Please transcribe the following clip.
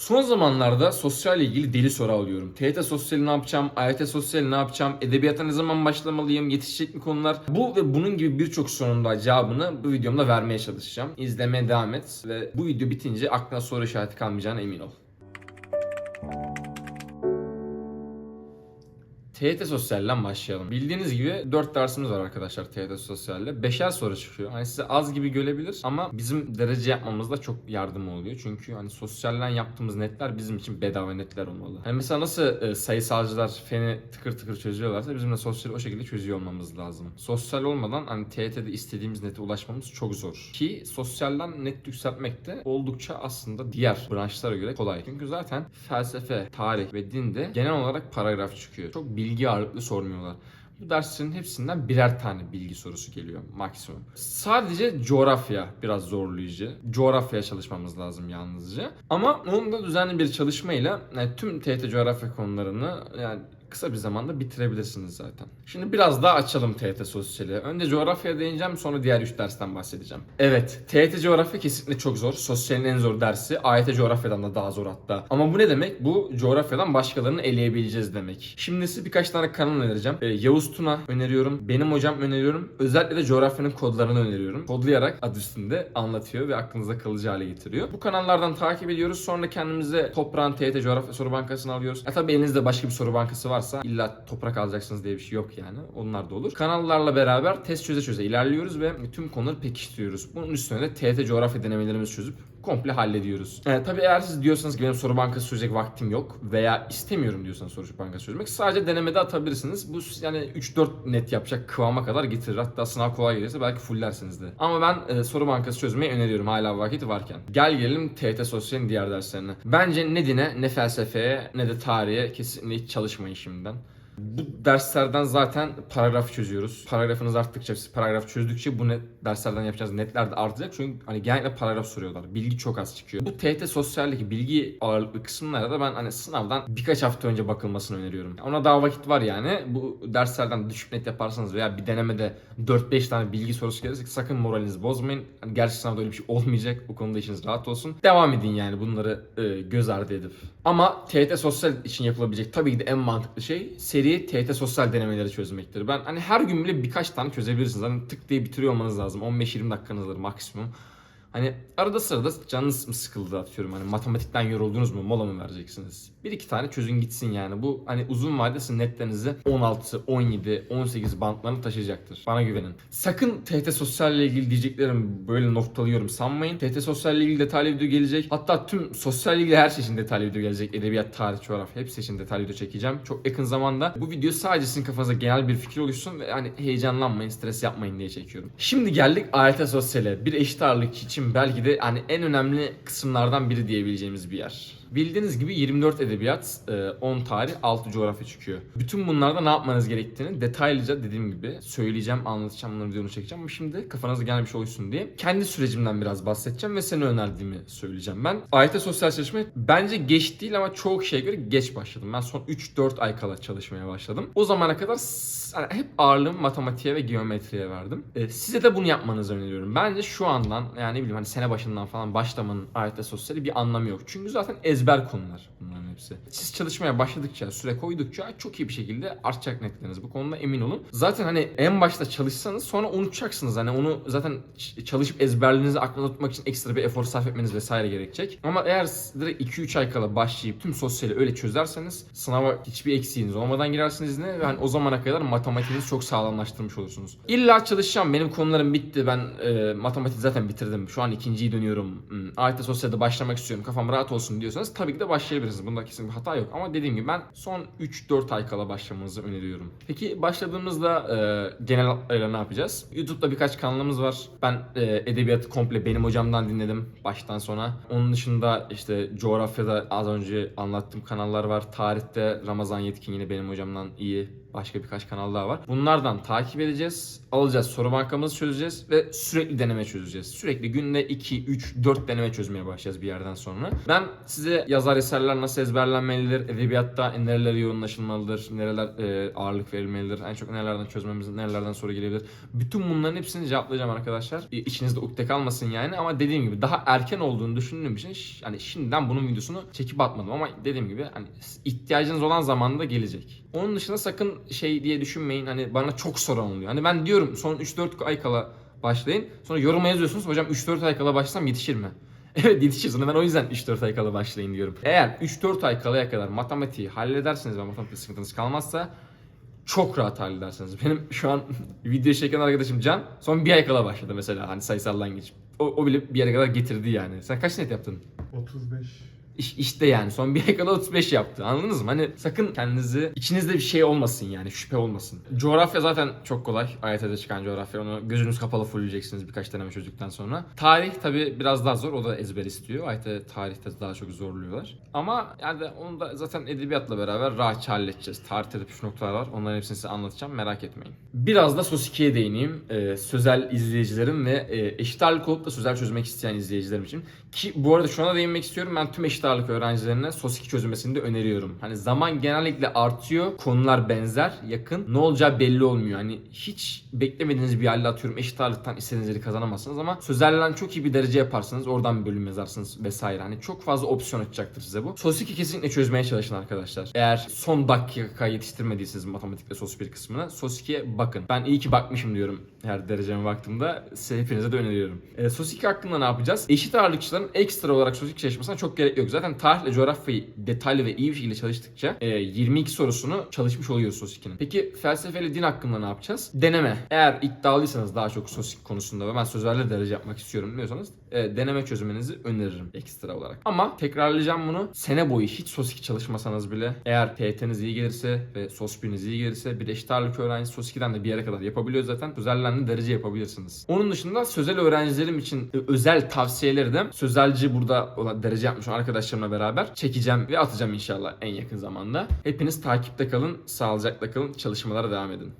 Son zamanlarda sosyal ilgili deli soru alıyorum. TYT sosyali ne yapacağım? AYT sosyali ne yapacağım? Edebiyata ne zaman başlamalıyım? Yetişecek mi konular? Bu ve bunun gibi birçok sorunun da cevabını bu videomda vermeye çalışacağım. İzlemeye devam et ve bu video bitince aklına soru işareti kalmayacağına emin ol. TYT Sosyal'den başlayalım. Bildiğiniz gibi 4 dersimiz var arkadaşlar TYT Sosyal'de. 5'er soru çıkıyor. Hani size az gibi gelebilir ama bizim derece yapmamızda çok yardımı oluyor. Çünkü hani sosyalden yaptığımız netler bizim için bedava netler olmalı. Hani mesela nasıl e, sayısalcılar feni tıkır tıkır çözüyorlarsa bizim de sosyal o şekilde çözüyor olmamız lazım. Sosyal olmadan hani TYT'de istediğimiz nete ulaşmamız çok zor. Ki sosyalden net yükseltmek de oldukça aslında diğer branşlara göre kolay. Çünkü zaten felsefe, tarih ve dinde genel olarak paragraf çıkıyor. Çok bilgi ağırlıklı sormuyorlar. Bu derslerin hepsinden birer tane bilgi sorusu geliyor maksimum. Sadece coğrafya biraz zorlayıcı. Coğrafyaya çalışmamız lazım yalnızca. Ama onun da düzenli bir çalışmayla yani tüm TYT coğrafya konularını yani kısa bir zamanda bitirebilirsiniz zaten. Şimdi biraz daha açalım TYT sosyali. Önce coğrafyaya değineceğim sonra diğer 3 dersten bahsedeceğim. Evet, TYT coğrafya kesinlikle çok zor. Sosyalin en zor dersi. AYT coğrafyadan da daha zor hatta. Ama bu ne demek? Bu coğrafyadan başkalarını eleyebileceğiz demek. Şimdi size birkaç tane kanal önereceğim. Ee, Yavuz Tuna öneriyorum. Benim hocam öneriyorum. Özellikle de coğrafyanın kodlarını öneriyorum. Kodlayarak adı üstünde anlatıyor ve aklınıza kalıcı hale getiriyor. Bu kanallardan takip ediyoruz. Sonra kendimize toprağın TYT coğrafya soru bankasını alıyoruz. E tabi elinizde başka bir soru bankası varsa illa toprak alacaksınız diye bir şey yok yani. Onlar da olur. Kanallarla beraber test çöze çöze ilerliyoruz ve tüm konuları pekiştiriyoruz. Bunun üstüne de TYT coğrafya denemelerimizi çözüp komple hallediyoruz. Ee, tabii eğer siz diyorsanız ki benim soru bankası çözecek vaktim yok veya istemiyorum diyorsanız soru bankası çözmek sadece denemede atabilirsiniz. Bu yani 3-4 net yapacak kıvama kadar getirir. Hatta sınav kolay gelirse belki fullersiniz de. Ama ben e, soru bankası çözmeyi öneriyorum hala vakit varken. Gel gelelim TYT Sosyal'in diğer derslerine. Bence ne dine, ne felsefeye, ne de tarihe kesinlikle hiç çalışmayın şimdiden. Bu derslerden zaten paragraf çözüyoruz. Paragrafınız arttıkça, siz paragraf çözdükçe bu net derslerden yapacağınız netler de artacak. Çünkü hani genellikle paragraf soruyorlar. Bilgi çok az çıkıyor. Bu TYT sosyaldeki bilgi ağırlıklı kısımlara da ben hani sınavdan birkaç hafta önce bakılmasını öneriyorum. Ona daha vakit var yani. Bu derslerden düşük net yaparsanız veya bir denemede 4-5 tane bilgi sorusu gelirse sakın moralinizi bozmayın. Hani gerçek sınavda öyle bir şey olmayacak. Bu konuda işiniz rahat olsun. Devam edin yani bunları e, göz ardı edip. Ama TYT sosyal için yapılabilecek tabii ki de en mantıklı şey seri TYT sosyal denemeleri çözmektir. Ben hani her gün bile birkaç tane çözebilirsiniz. Hani tık diye bitiriyor olmanız lazım. 15-20 dakikanız alır maksimum. Hani arada sırada canınız mı sıkıldı atıyorum hani matematikten yoruldunuz mu mola mı vereceksiniz? Bir iki tane çözün gitsin yani. Bu hani uzun vadede sizin netlerinizi 16, 17, 18 bantlarını taşıyacaktır. Bana güvenin. Sakın TYT sosyal ile ilgili diyeceklerim böyle noktalıyorum sanmayın. TYT sosyal ile ilgili detaylı video gelecek. Hatta tüm sosyal ile ilgili her şey için detaylı video gelecek. Edebiyat, tarih, coğrafya hepsi için detaylı video çekeceğim. Çok yakın zamanda. Bu video sadece sizin kafanıza genel bir fikir oluşsun ve hani heyecanlanmayın, stres yapmayın diye çekiyorum. Şimdi geldik AYT sosyale. Bir eşit ağırlık için belki de hani en önemli kısımlardan biri diyebileceğimiz bir yer. Bildiğiniz gibi 24 edebiyat, e, 10 tarih, 6 coğrafya çıkıyor. Bütün bunlarda ne yapmanız gerektiğini detaylıca dediğim gibi söyleyeceğim, anlatacağım, bunları videonu çekeceğim. Ama şimdi kafanızda genel bir şey oluşsun diye kendi sürecimden biraz bahsedeceğim ve seni önerdiğimi söyleyeceğim. Ben AYT sosyal çalışmaya bence geç değil ama çoğu kişiye göre geç başladım. Ben son 3-4 ay kala çalışmaya başladım. O zamana kadar yani hep ağırlığımı matematiğe ve geometriye verdim. E, size de bunu yapmanızı öneriyorum. Bence şu andan yani ne bileyim hani sene başından falan başlamanın AYT sosyali bir anlamı yok. Çünkü zaten ezber konular bunların hepsi. Siz çalışmaya başladıkça, süre koydukça çok iyi bir şekilde artacak netleriniz. Bu konuda emin olun. Zaten hani en başta çalışsanız sonra unutacaksınız. Hani onu zaten çalışıp ezberlerinizi aklında tutmak için ekstra bir efor sarf etmeniz vesaire gerekecek. Ama eğer direkt 2-3 ay kala başlayıp tüm sosyali öyle çözerseniz sınava hiçbir eksiğiniz olmadan girersiniz ne ve hani o zamana kadar matematiğinizi çok sağlamlaştırmış olursunuz. İlla çalışacağım. Benim konularım bitti. Ben e, matematik zaten bitirdim. Şu an ikinciyi dönüyorum. Hmm, AYT sosyalde başlamak istiyorum. Kafam rahat olsun diyorsanız tabii ki de başlayabilirsiniz. Bunda kesin bir hata yok. Ama dediğim gibi ben son 3-4 ay kala başlamanızı öneriyorum. Peki başladığımızda e, genel hatlarıyla ne yapacağız? YouTube'da birkaç kanalımız var. Ben e, edebiyatı komple benim hocamdan dinledim baştan sona. Onun dışında işte coğrafyada az önce anlattığım kanallar var. Tarihte Ramazan Yetkin yine benim hocamdan iyi Başka birkaç kanal daha var. Bunlardan takip edeceğiz. Alacağız. Soru bankamızı çözeceğiz ve sürekli deneme çözeceğiz. Sürekli günde 2, 3, 4 deneme çözmeye başlayacağız bir yerden sonra. Ben size yazar eserler nasıl ezberlenmelidir, edebiyatta nereler yoğunlaşılmalıdır, nereler e, ağırlık verilmelidir, en çok nerelerden çözmemiz, nerelerden soru gelebilir. Bütün bunların hepsini cevaplayacağım arkadaşlar. E, İçinizde ukde kalmasın yani ama dediğim gibi daha erken olduğunu düşündüğüm için hani şimdiden bunun videosunu çekip atmadım ama dediğim gibi hani ihtiyacınız olan zamanda gelecek. Onun dışında sakın şey diye düşünmeyin hani bana çok soran oluyor. Hani ben diyorum son 3-4 ay kala başlayın. Sonra yoruma yazıyorsunuz hocam 3-4 ay kala başlasam yetişir mi? Evet yetişir. Sonra ben o yüzden 3-4 ay kala başlayın diyorum. Eğer 3-4 ay kalaya kadar matematiği hallederseniz ve matematik sıkıntınız kalmazsa çok rahat halledersiniz. Benim şu an video çeken arkadaşım Can son bir ay kala başladı mesela hani sayısaldan geçip. O, o bile bir yere kadar getirdi yani. Sen kaç net yaptın? 35. İş, işte yani son bir ay kala 35 yaptı. Anladınız mı? Hani sakın kendinizi içinizde bir şey olmasın yani şüphe olmasın. Coğrafya zaten çok kolay. AYT'de çıkan coğrafya. Onu gözünüz kapalı fullleyeceksiniz birkaç deneme çözdükten sonra. Tarih tabi biraz daha zor. O da ezber istiyor. AYT tarihte daha çok zorluyorlar. Ama yani onu da zaten edebiyatla beraber rahatça halledeceğiz. Tarihte de püf noktalar var. Onların hepsini size anlatacağım. Merak etmeyin. Biraz da SOS2'ye değineyim. Ee, sözel izleyicilerim ve e, eşit ağırlık olup da sözel çözmek isteyen izleyicilerim için. Ki bu arada şuna değinmek istiyorum. Ben tüm eşit ağırlık öğrencilerine SOS2 çözülmesini de öneriyorum. Hani zaman genellikle artıyor. Konular benzer, yakın. Ne olacağı belli olmuyor. Hani hiç beklemediğiniz bir halde atıyorum eşit ağırlıktan istediğiniz kazanamazsınız ama sözelden çok iyi bir derece yaparsınız. Oradan bir bölüm yazarsınız vesaire. Hani çok fazla opsiyon açacaktır size bu. SOS2 kesinlikle çözmeye çalışın arkadaşlar. Eğer son dakika yetiştirmediyseniz matematikte SOS 1 kısmını SOS2'ye bakın. Ben iyi ki bakmışım diyorum her dereceme baktığımda. Hepinize de öneriyorum. E, SOS2 hakkında ne yapacağız? Eşit ağırlıkçıların ekstra olarak SOS2 çalışmasına çok gerek yok. Zaten tarihle coğrafyayı detaylı ve iyi bir şekilde çalıştıkça e, 22 sorusunu çalışmış oluyoruz SOS2'nin. Peki felsefeli din hakkında ne yapacağız? Deneme. Eğer iddialıysanız daha çok SOS2 konusunda ve ben sözlerle derece yapmak istiyorum diyorsanız e, deneme çözümenizi öneririm ekstra olarak. Ama tekrarlayacağım bunu. Sene boyu hiç SOS2 çalışmasanız bile eğer TYT'niz iyi gelirse ve SOS 1'iniz iyi gelirse bir eşit ağırlık öğrencisi SOS2'den de bir yere kadar yapabiliyor zaten. Sözelden de derece yapabilirsiniz. Onun dışında sözel öğrencilerim için e, özel tavsiyeleri de sözelci burada olan derece yapmış arkadaşlarımla beraber çekeceğim ve atacağım inşallah en yakın zamanda. Hepiniz takipte kalın, sağlıcakla kalın, çalışmalara devam edin.